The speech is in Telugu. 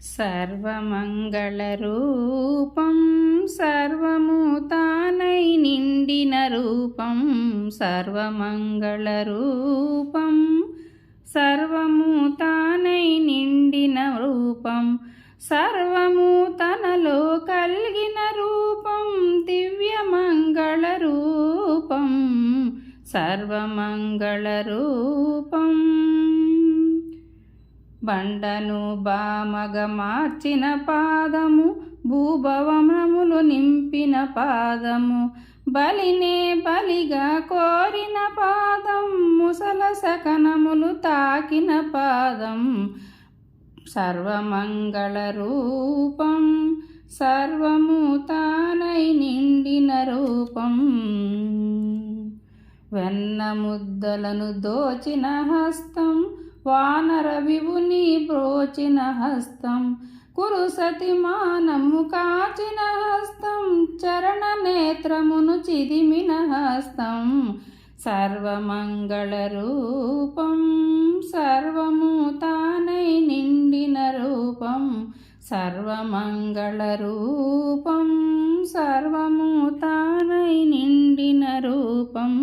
సర్వమంగళరూపం సర్వము తానై నిండిన రూపం సర్వమంగళరూపం సర్వము తానై నిండిన రూపం సర్వము తనలో కలిగిన రూపం దివ్యమంగళ రూపం సర్వమంగళరూపం. బండను బామగ మార్చిన పాదము భూభవనములు నింపిన పాదము బలినే బలిగా కోరిన పాదం ముసల సకనములు తాకిన పాదం. సర్వమంగళ రూపం సర్వము తానై నిండిన రూపం. వెన్న ముద్దలను దోచిన హస్తం వానర వివుని బ్రోచిన హస్తం కురుసతి మానము కాచిన హస్తం చరణ నేత్రమును చిదిమిన హస్తం. సర్వమంగళరూపం సర్వము తానై నిండిన రూపం సర్వమంగళరూపం సర్వము తానై నిండిన రూపం.